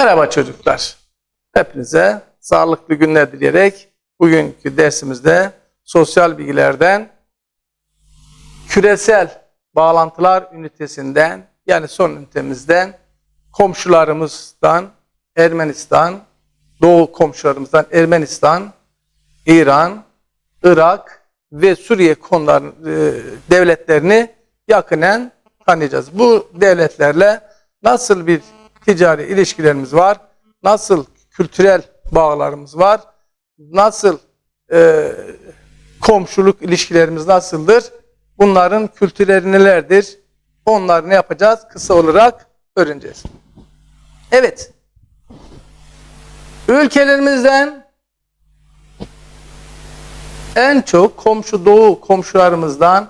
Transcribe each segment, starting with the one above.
Merhaba çocuklar. Hepinize sağlıklı günler dileyerek bugünkü dersimizde sosyal bilgilerden küresel bağlantılar ünitesinden yani son ünitemizden komşularımızdan Ermenistan, Doğu komşularımızdan Ermenistan, İran, Irak ve Suriye konuları e, devletlerini yakinen tanıyacağız. Bu devletlerle nasıl bir ticari ilişkilerimiz var, nasıl kültürel bağlarımız var, nasıl e, komşuluk ilişkilerimiz nasıldır, bunların kültürleri nelerdir, onları ne yapacağız? Kısa olarak öğreneceğiz. Evet, ülkelerimizden en çok komşu doğu komşularımızdan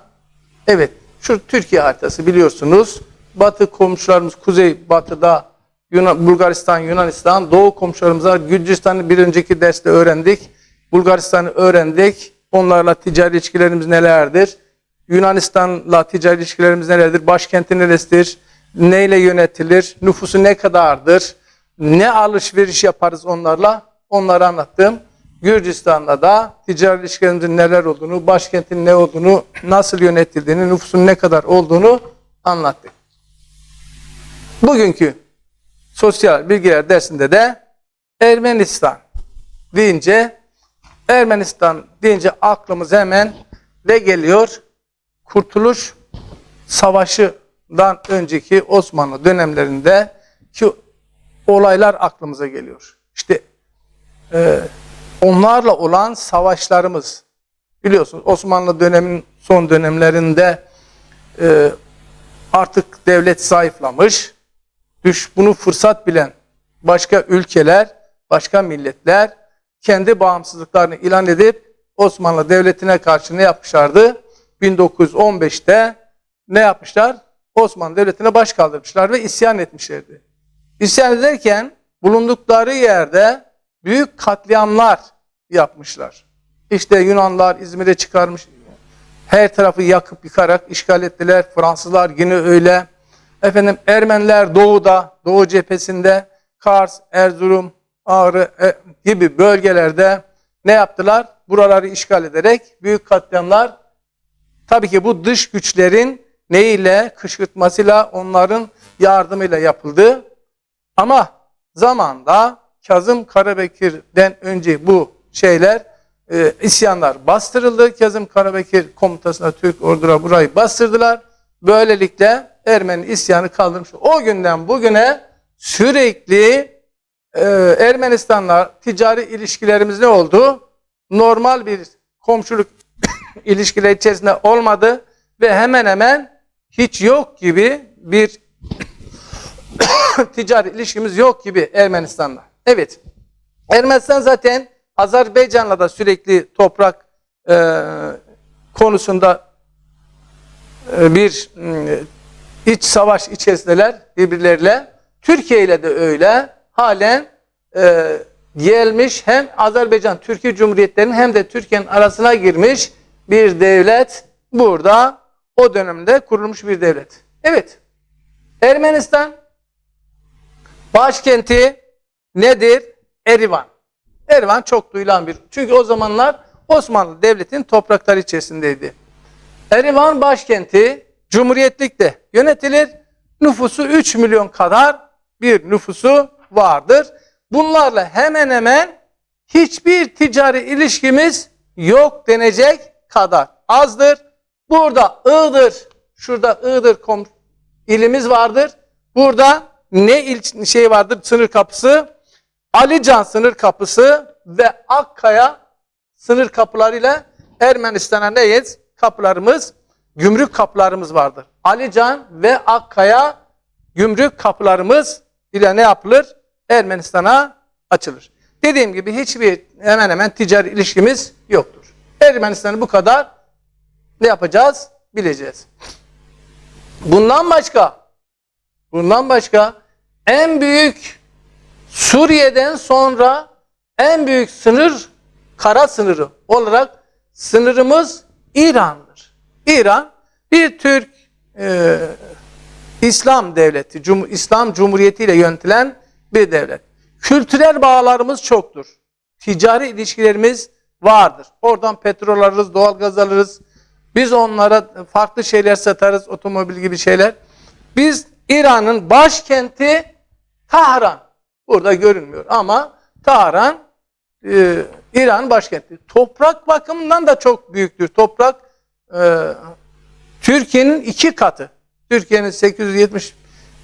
evet şu Türkiye haritası biliyorsunuz. Batı komşularımız kuzey batıda Yunan, Bulgaristan, Yunanistan, doğu komşularımıza Gürcistan'ı bir önceki derste öğrendik. Bulgaristan'ı öğrendik. Onlarla ticari ilişkilerimiz nelerdir? Yunanistan'la ticari ilişkilerimiz nelerdir? Başkenti neresidir? Neyle yönetilir? Nüfusu ne kadardır? Ne alışveriş yaparız onlarla? Onları anlattım. Gürcistan'da da ticari ilişkilerimizin neler olduğunu, başkentin ne olduğunu, nasıl yönetildiğini, nüfusun ne kadar olduğunu anlattık. Bugünkü sosyal bilgiler dersinde de Ermenistan deyince Ermenistan deyince aklımız hemen ne geliyor? Kurtuluş Savaşı'dan önceki Osmanlı dönemlerinde ki olaylar aklımıza geliyor. İşte e, onlarla olan savaşlarımız biliyorsunuz Osmanlı dönemin son dönemlerinde e, artık devlet zayıflamış. Düş bunu fırsat bilen başka ülkeler, başka milletler kendi bağımsızlıklarını ilan edip Osmanlı Devleti'ne karşı ne yapmışlardı? 1915'te ne yapmışlar? Osmanlı Devleti'ne baş kaldırmışlar ve isyan etmişlerdi. İsyan ederken bulundukları yerde büyük katliamlar yapmışlar. İşte Yunanlar İzmir'e çıkarmış, her tarafı yakıp yıkarak işgal ettiler. Fransızlar yine öyle. Efendim Ermeniler doğuda, doğu cephesinde Kars, Erzurum, Ağrı e, gibi bölgelerde ne yaptılar? Buraları işgal ederek büyük katliamlar tabii ki bu dış güçlerin neyle, kışkırtmasıyla, onların yardımıyla yapıldı. Ama zamanda Kazım Karabekir'den önce bu şeyler e, isyanlar bastırıldı. Kazım Karabekir komutasına Türk orduları burayı bastırdılar. Böylelikle Ermeni isyanı kaldırmış. O günden bugüne sürekli e, Ermenistan'la ticari ilişkilerimiz ne oldu? Normal bir komşuluk ilişkiler içerisinde olmadı ve hemen hemen hiç yok gibi bir ticari ilişkimiz yok gibi Ermenistan'la. Evet. Ermenistan zaten Azerbaycan'la da sürekli toprak e, konusunda e, bir e, iç savaş içerisindeler birbirleriyle. Türkiye ile de öyle. Halen e, gelmiş hem Azerbaycan Türkiye Cumhuriyetlerinin hem de Türkiye'nin arasına girmiş bir devlet burada o dönemde kurulmuş bir devlet. Evet. Ermenistan başkenti nedir? Erivan. Erivan çok duyulan bir. Çünkü o zamanlar Osmanlı Devleti'nin toprakları içerisindeydi. Erivan başkenti cumhuriyetlikte yönetilir. Nüfusu 3 milyon kadar bir nüfusu vardır. Bunlarla hemen hemen hiçbir ticari ilişkimiz yok denecek kadar azdır. Burada Iğdır, şurada Iğdır ilimiz vardır. Burada ne il şey vardır? Sınır kapısı. Alican sınır kapısı ve Akkaya sınır kapılarıyla Ermenistan'a neyiz? Kapılarımız, gümrük kapılarımız vardır. Alican ve Akkaya gümrük kapılarımız ile ne yapılır? Ermenistan'a açılır. Dediğim gibi hiçbir hemen hemen ticari ilişkimiz yoktur. Ermenistan'ı bu kadar ne yapacağız? Bileceğiz. Bundan başka bundan başka en büyük Suriye'den sonra en büyük sınır kara sınırı olarak sınırımız İran'dır. İran bir Türk e, İslam devleti, Cum İslam Cumhuriyeti ile yönetilen bir devlet. Kültürel bağlarımız çoktur. Ticari ilişkilerimiz vardır. Oradan petrol alırız, doğalgaz alırız. Biz onlara farklı şeyler satarız, otomobil gibi şeyler. Biz İran'ın başkenti Tahran. Burada görünmüyor ama Tahran e, İran başkenti. Toprak bakımından da çok büyüktür. Toprak e, Türkiye'nin iki katı. Türkiye'nin 870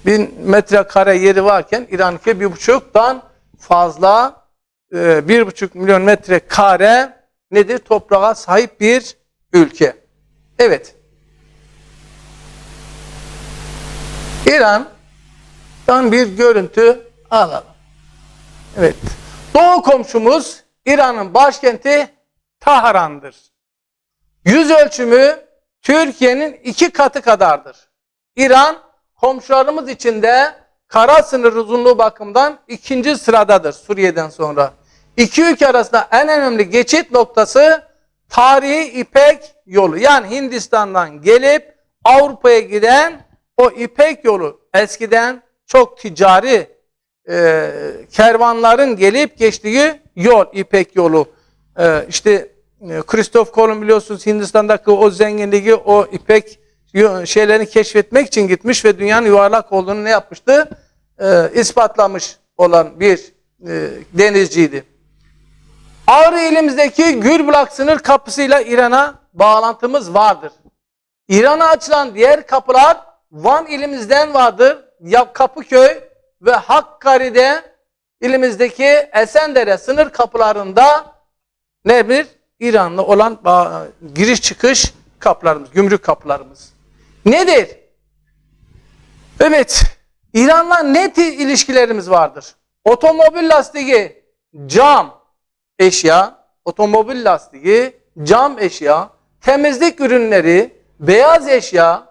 bin metrekare yeri varken İran'ınki bir buçuktan fazla e, bir buçuk milyon metrekare nedir? Toprağa sahip bir ülke. Evet. İran'dan bir görüntü alalım. Evet. Doğu komşumuz İran'ın başkenti Tahran'dır. Yüz ölçümü Türkiye'nin iki katı kadardır. İran komşularımız içinde kara sınır uzunluğu bakımından ikinci sıradadır Suriye'den sonra. İki ülke arasında en önemli geçit noktası tarihi İpek yolu. Yani Hindistan'dan gelip Avrupa'ya giden o İpek yolu eskiden çok ticari e, kervanların gelip geçtiği yol İpek yolu. E, işte Christoph Kolumb biliyorsunuz Hindistan'daki o zenginliği o İpek şeylerini keşfetmek için gitmiş ve dünyanın yuvarlak olduğunu ne yapmıştı? E, ispatlamış olan bir e, denizciydi. Ağrı ilimizdeki Gürbulak sınır kapısıyla İran'a bağlantımız vardır. İran'a açılan diğer kapılar Van ilimizden vardır. Kapıköy ve Hakkari'de ilimizdeki Esendere sınır kapılarında nedir? İran'la olan giriş çıkış kapılarımız, gümrük kapılarımız. Nedir? Evet, İran'la net ilişkilerimiz vardır. Otomobil lastiği, cam, eşya, otomobil lastiği, cam eşya, temizlik ürünleri, beyaz eşya,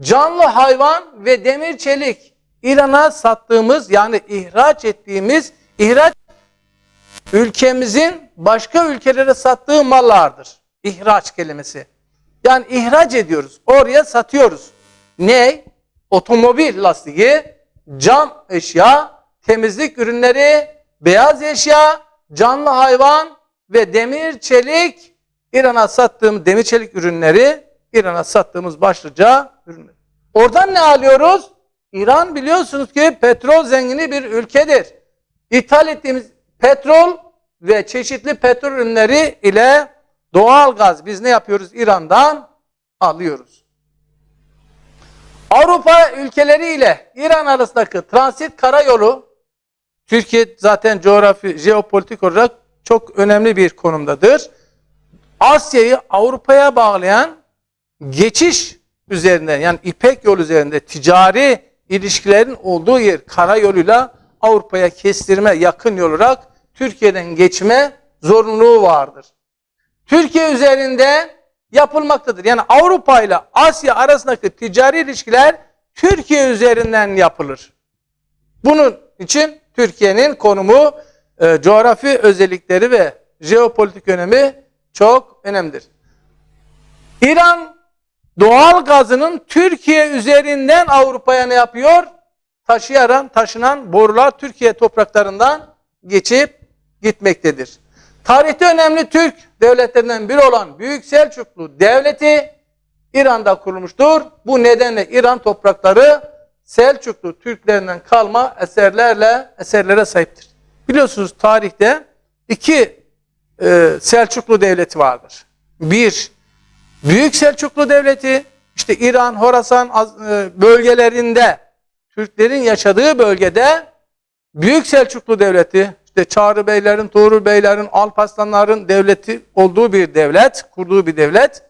canlı hayvan ve demir çelik İran'a sattığımız yani ihraç ettiğimiz ihraç ülkemizin başka ülkelere sattığı mallardır. İhraç kelimesi. Yani ihraç ediyoruz. Oraya satıyoruz. Ne? Otomobil lastiği, cam eşya, temizlik ürünleri, beyaz eşya, canlı hayvan ve demir çelik İran'a sattığım demir çelik ürünleri İran'a sattığımız başlıca ürünler. Oradan ne alıyoruz? İran biliyorsunuz ki petrol zengini bir ülkedir. İthal ettiğimiz petrol ve çeşitli petrol ürünleri ile doğal gaz biz ne yapıyoruz? İran'dan alıyoruz. Avrupa ülkeleri ile İran arasındaki transit karayolu Türkiye zaten coğrafi, jeopolitik olarak çok önemli bir konumdadır. Asya'yı Avrupa'ya bağlayan geçiş üzerinden yani İpek yolu üzerinde ticari ilişkilerin olduğu yer karayoluyla Avrupa'ya kestirme yakın yol olarak Türkiye'den geçme zorunluluğu vardır. Türkiye üzerinde yapılmaktadır. Yani Avrupa ile Asya arasındaki ticari ilişkiler Türkiye üzerinden yapılır. Bunun için Türkiye'nin konumu, e, coğrafi özellikleri ve jeopolitik önemi çok önemlidir. İran doğal gazının Türkiye üzerinden Avrupa'ya ne yapıyor? Taşıyaran, taşınan borular Türkiye topraklarından geçip gitmektedir. Tarihte önemli Türk devletlerinden biri olan Büyük Selçuklu Devleti İran'da kurulmuştur. Bu nedenle İran toprakları Selçuklu Türklerinden kalma eserlerle eserlere sahiptir. Biliyorsunuz tarihte iki e, Selçuklu Devleti vardır. Bir, Büyük Selçuklu Devleti, işte İran, Horasan e, bölgelerinde, Türklerin yaşadığı bölgede Büyük Selçuklu Devleti, işte Çağrı Beylerin, Tuğrul Beylerin, Alparslanların devleti olduğu bir devlet, kurduğu bir devlet.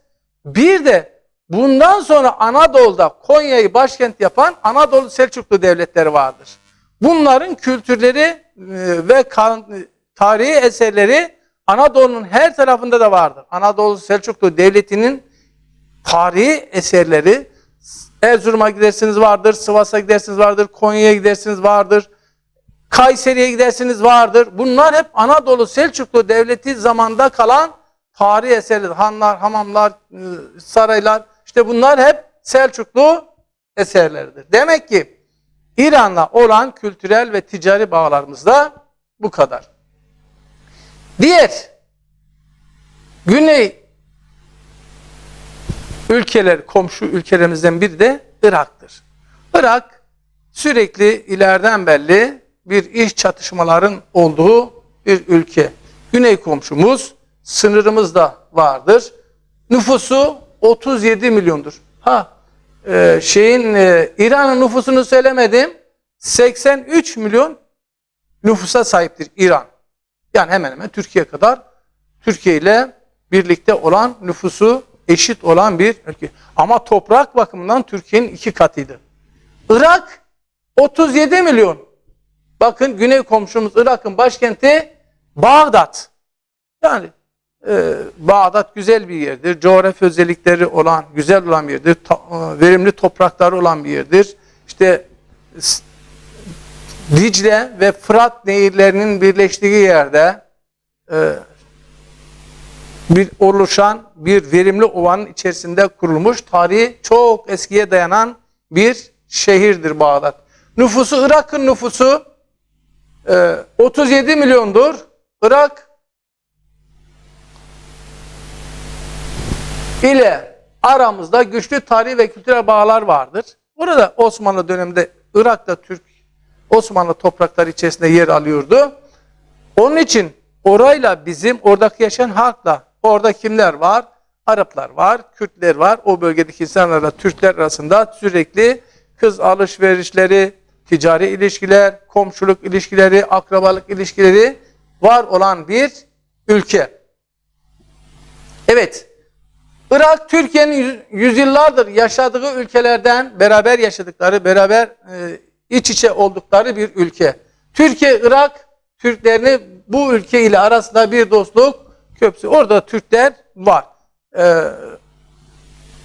Bir de bundan sonra Anadolu'da Konya'yı başkent yapan Anadolu Selçuklu devletleri vardır. Bunların kültürleri e, ve tarihi eserleri Anadolu'nun her tarafında da vardır. Anadolu Selçuklu Devleti'nin tarihi eserleri Erzurum'a gidersiniz vardır, Sivas'a gidersiniz vardır, Konya'ya gidersiniz vardır, Kayseri'ye gidersiniz vardır. Bunlar hep Anadolu Selçuklu Devleti zamanında kalan tarihi eserler. Hanlar, hamamlar, e, saraylar işte bunlar hep Selçuklu eserleridir. Demek ki İran'la olan kültürel ve ticari bağlarımız da bu kadar. Diğer Güney ülkeler, komşu ülkelerimizden biri de Irak'tır. Irak sürekli ileriden belli bir iş çatışmaların olduğu bir ülke. Güney komşumuz, sınırımız da vardır. Nüfusu 37 milyondur. Ha, e, şeyin e, İran'ın nüfusunu söylemedim. 83 milyon nüfusa sahiptir İran. Yani hemen hemen Türkiye kadar Türkiye ile birlikte olan nüfusu eşit olan bir ülke. Ama toprak bakımından Türkiye'nin iki katıydı. Irak 37 milyon. Bakın güney komşumuz Irak'ın başkenti Bağdat. Yani e, Bağdat güzel bir yerdir. Coğrafi özellikleri olan, güzel olan bir yerdir. Ta- e, verimli toprakları olan bir yerdir. İşte Dicle ve Fırat nehirlerinin birleştiği yerde e, bir oluşan bir verimli ovanın içerisinde kurulmuş tarihi çok eskiye dayanan bir şehirdir Bağdat. Nüfusu Irak'ın nüfusu e, 37 milyondur. Irak ile aramızda güçlü tarihi ve kültürel bağlar vardır. Burada Osmanlı döneminde Irak'ta Türk Osmanlı toprakları içerisinde yer alıyordu. Onun için orayla bizim oradaki yaşayan halkla orada kimler var? Araplar var, Kürtler var. O bölgedeki insanlarla Türkler arasında sürekli kız alışverişleri, ticari ilişkiler, komşuluk ilişkileri, akrabalık ilişkileri var olan bir ülke. Evet, Irak Türkiye'nin yüz- yüzyıllardır yaşadığı ülkelerden beraber yaşadıkları, beraber e, iç içe oldukları bir ülke. Türkiye, Irak Türklerini bu ülke ile arasında bir dostluk köprüsü. Orada Türkler var. Ee,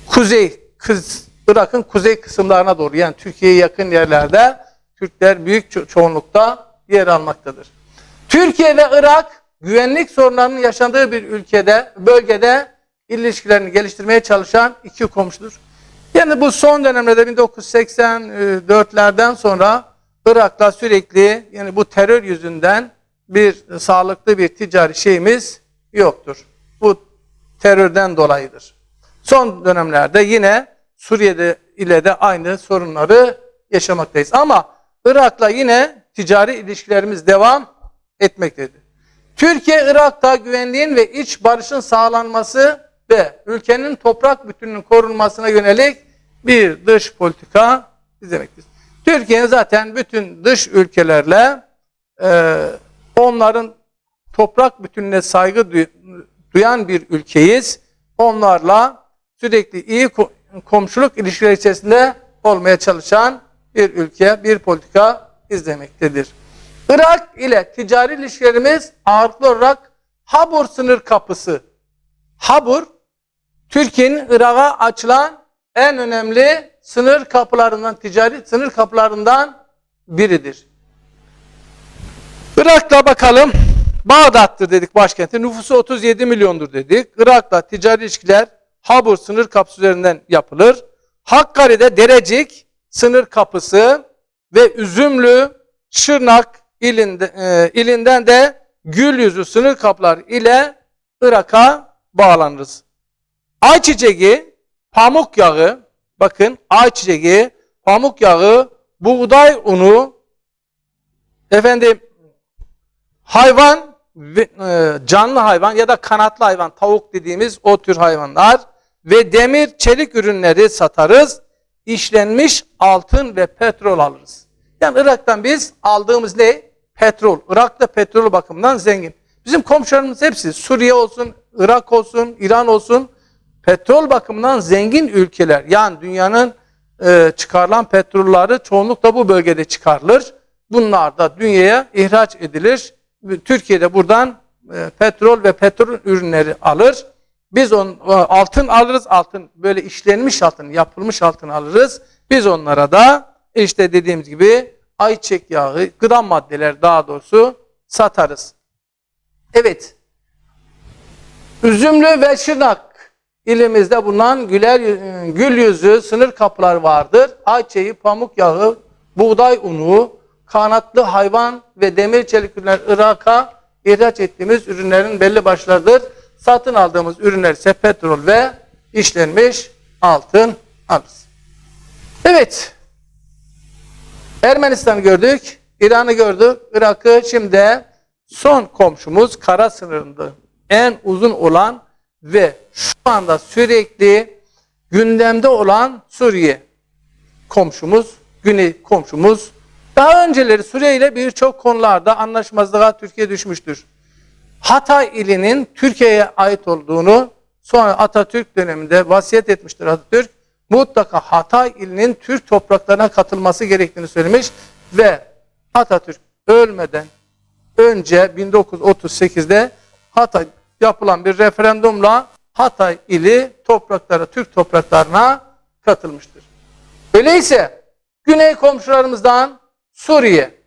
kuzey, kız, Irak'ın kuzey kısımlarına doğru yani Türkiye'ye yakın yerlerde Türkler büyük ço- çoğunlukta yer almaktadır. Türkiye ve Irak güvenlik sorunlarının yaşandığı bir ülkede, bölgede ilişkilerini geliştirmeye çalışan iki komşudur. Yani bu son dönemlerde 1984'lerden sonra Irak'la sürekli yani bu terör yüzünden bir sağlıklı bir ticari şeyimiz yoktur. Bu terörden dolayıdır. Son dönemlerde yine Suriye'de ile de aynı sorunları yaşamaktayız. Ama Irak'la yine ticari ilişkilerimiz devam etmektedir. Türkiye, Irak'ta güvenliğin ve iç barışın sağlanması ve ülkenin toprak bütünlüğünün korunmasına yönelik bir dış politika izlemektedir. Türkiye zaten bütün dış ülkelerle e, onların toprak bütününe saygı duy- duyan bir ülkeyiz. Onlarla sürekli iyi ko- komşuluk ilişkileri içerisinde olmaya çalışan bir ülke, bir politika izlemektedir. Irak ile ticari ilişkilerimiz ağırlıklı olarak Habur sınır kapısı. Habur, Türkiye'nin Irak'a açılan en önemli sınır kapılarından, ticari sınır kapılarından biridir. Irak'ta bakalım. Bağdat'tır dedik başkenti. Nüfusu 37 milyondur dedik. Irak'la ticari ilişkiler Habur sınır kapısı üzerinden yapılır. Hakkari'de Derecik sınır kapısı ve Üzümlü, Şırnak ilinde, e, ilinden de Gülyüzü sınır kapıları ile Irak'a bağlanırız. Ayçiçeği, pamuk yağı, bakın ayçiçeği, pamuk yağı, buğday unu, efendim hayvan, e, canlı hayvan ya da kanatlı hayvan, tavuk dediğimiz o tür hayvanlar ve demir, çelik ürünleri satarız. İşlenmiş altın ve petrol alırız. Yani Irak'tan biz aldığımız ne? Petrol. Irak da petrol bakımından zengin. Bizim komşularımız hepsi Suriye olsun, Irak olsun, İran olsun petrol bakımından zengin ülkeler. Yani dünyanın e, çıkarılan petrolleri çoğunlukla bu bölgede çıkarılır. Bunlar da dünyaya ihraç edilir. Türkiye'de buradan e, petrol ve petrol ürünleri alır. Biz on, e, altın alırız. Altın böyle işlenmiş altın, yapılmış altın alırız. Biz onlara da işte dediğimiz gibi ayçiçek yağı, gıda maddeler daha doğrusu satarız. Evet. Üzümlü ve Şırnak ilimizde bulunan güler, gül yüzü sınır kapılar vardır. Ayçiçeği, pamuk yağı, buğday unu, kanatlı hayvan ve demir çelik ürünler Irak'a ihraç ettiğimiz ürünlerin belli başlarıdır. Satın aldığımız ürünler ise petrol ve işlenmiş altın alırız. Evet. Ermenistan'ı gördük, İran'ı gördük, Irak'ı şimdi son komşumuz kara sınırında en uzun olan ve şu anda sürekli gündemde olan Suriye komşumuz, güney komşumuz. Daha önceleri Suriye ile birçok konularda anlaşmazlığa Türkiye düşmüştür. Hatay ilinin Türkiye'ye ait olduğunu sonra Atatürk döneminde vasiyet etmiştir Atatürk. Mutlaka Hatay ilinin Türk topraklarına katılması gerektiğini söylemiş ve Atatürk ölmeden önce 1938'de Hatay yapılan bir referandumla Hatay ili topraklara, Türk topraklarına katılmıştır. Öyleyse güney komşularımızdan Suriye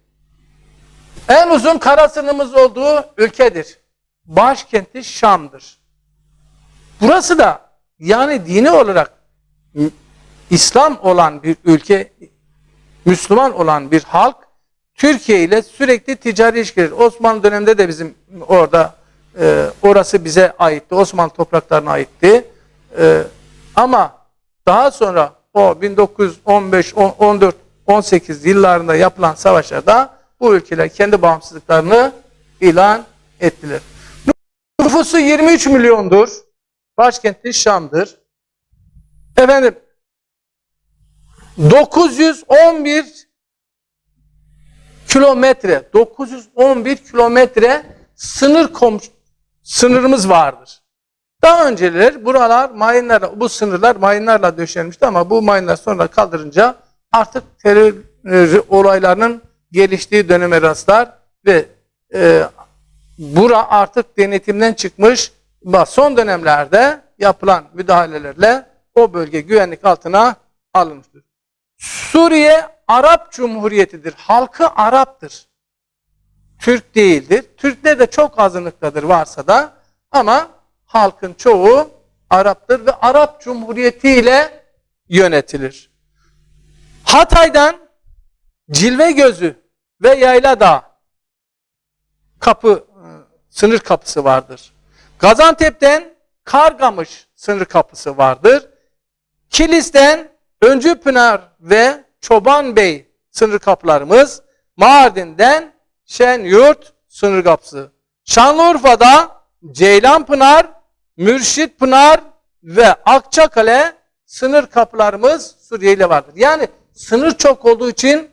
en uzun kara sınırımız olduğu ülkedir. Başkenti Şam'dır. Burası da yani dini olarak İslam olan bir ülke, Müslüman olan bir halk Türkiye ile sürekli ticari ilişkiler. Osmanlı döneminde de bizim orada e, orası bize aitti. Osmanlı topraklarına aitti. E, ama daha sonra o 1915, 10, 14, 18 yıllarında yapılan savaşlarda bu ülkeler kendi bağımsızlıklarını ilan ettiler. Nüfusu 23 milyondur. Başkenti Şam'dır. Efendim 911 kilometre 911 kilometre sınır komş sınırımız vardır. Daha önceler buralar mayınlarla bu sınırlar mayınlarla döşenmişti ama bu mayınlar sonra kaldırınca artık terör e, olaylarının geliştiği döneme rastlar ve e, bura artık denetimden çıkmış. Son dönemlerde yapılan müdahalelerle o bölge güvenlik altına alınmıştır. Suriye Arap Cumhuriyeti'dir. Halkı Arap'tır. Türk değildir. Türkler de çok azınlıktadır varsa da ama halkın çoğu Arap'tır ve Arap Cumhuriyeti ile yönetilir. Hatay'dan Cilve Gözü ve Yayla Dağı kapı sınır kapısı vardır. Gaziantep'ten Kargamış sınır kapısı vardır. Kilis'ten Öncüpınar ve Çoban Bey sınır kapılarımız, Mardin'den Şenyurt sınır kapısı. Şanlıurfa'da Ceylanpınar, Mürşitpınar ve Akçakale sınır kapılarımız Suriye ile vardır. Yani sınır çok olduğu için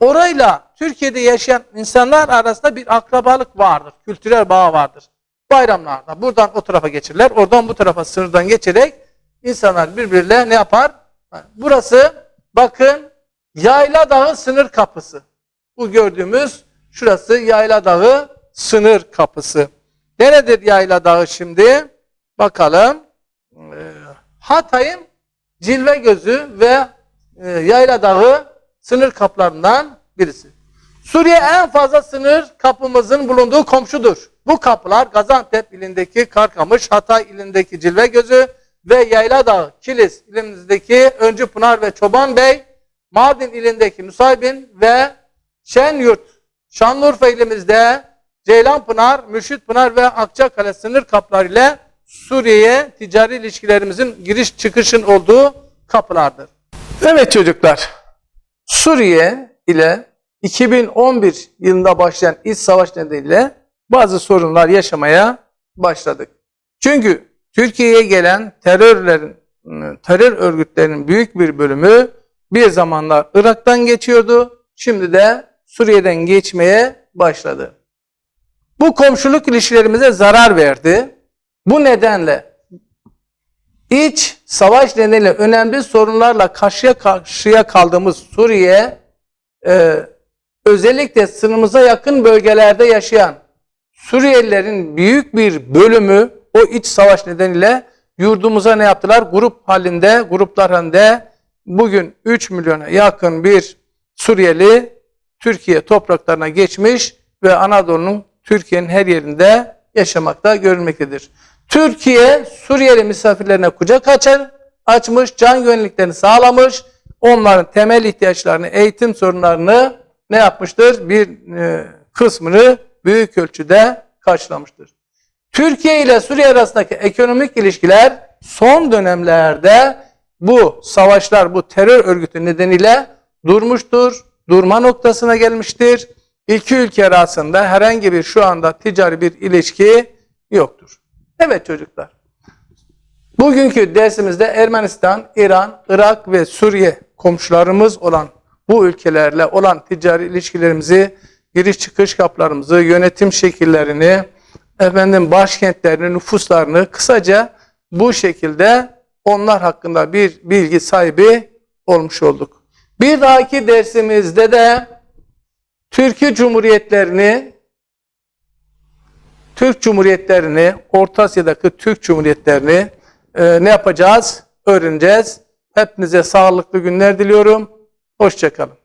orayla Türkiye'de yaşayan insanlar arasında bir akrabalık vardır. Kültürel bağ vardır. Bayramlarda buradan o tarafa geçirler. Oradan bu tarafa sınırdan geçerek insanlar birbiriyle ne yapar? Burası bakın Yayla Dağı sınır kapısı. Bu gördüğümüz şurası Yayla Dağı sınır kapısı. Neredir Yayla Dağı şimdi? Bakalım. Ee, Hatay'ın Cilve Gözü ve e, Yayla Dağı sınır kapılarından birisi. Suriye en fazla sınır kapımızın bulunduğu komşudur. Bu kapılar Gaziantep ilindeki Karkamış, Hatay ilindeki Cilve Gözü ve Yayla Dağı, Kilis ilimizdeki Öncü Pınar ve Çoban Bey, Mardin ilindeki Nusaybin ve Şenyurt, Şanlıurfa ilimizde Ceylanpınar, Mürşitpınar ve Akçakale sınır kapıları ile Suriye'ye ticari ilişkilerimizin giriş çıkışın olduğu kapılardır. Evet çocuklar, Suriye ile 2011 yılında başlayan iç savaş nedeniyle bazı sorunlar yaşamaya başladık. Çünkü Türkiye'ye gelen terörlerin, terör örgütlerinin büyük bir bölümü bir zamanlar Irak'tan geçiyordu. Şimdi de Suriye'den geçmeye başladı. Bu komşuluk ilişkilerimize zarar verdi. Bu nedenle iç savaş nedeniyle önemli sorunlarla karşıya karşıya kaldığımız Suriye e, özellikle sınırımıza yakın bölgelerde yaşayan Suriyelilerin büyük bir bölümü o iç savaş nedeniyle yurdumuza ne yaptılar? Grup halinde, gruplar halinde bugün 3 milyona yakın bir Suriyeli Türkiye topraklarına geçmiş ve Anadolu'nun Türkiye'nin her yerinde yaşamakta görülmektedir. Türkiye Suriyeli misafirlerine kucak açar, açmış, can güvenliklerini sağlamış, onların temel ihtiyaçlarını, eğitim sorunlarını ne yapmıştır? Bir e, kısmını büyük ölçüde karşılamıştır. Türkiye ile Suriye arasındaki ekonomik ilişkiler son dönemlerde bu savaşlar, bu terör örgütü nedeniyle durmuştur, durma noktasına gelmiştir. İki ülke arasında herhangi bir şu anda ticari bir ilişki yoktur. Evet çocuklar. Bugünkü dersimizde Ermenistan, İran, Irak ve Suriye komşularımız olan bu ülkelerle olan ticari ilişkilerimizi, giriş çıkış kaplarımızı, yönetim şekillerini, efendim başkentlerini, nüfuslarını kısaca bu şekilde onlar hakkında bir bilgi sahibi olmuş olduk. Bir dahaki dersimizde de Türkiye Cumhuriyetlerini Türk Cumhuriyetlerini, Orta Asya'daki Türk Cumhuriyetlerini e, ne yapacağız? Öğreneceğiz. Hepinize sağlıklı günler diliyorum. Hoşçakalın.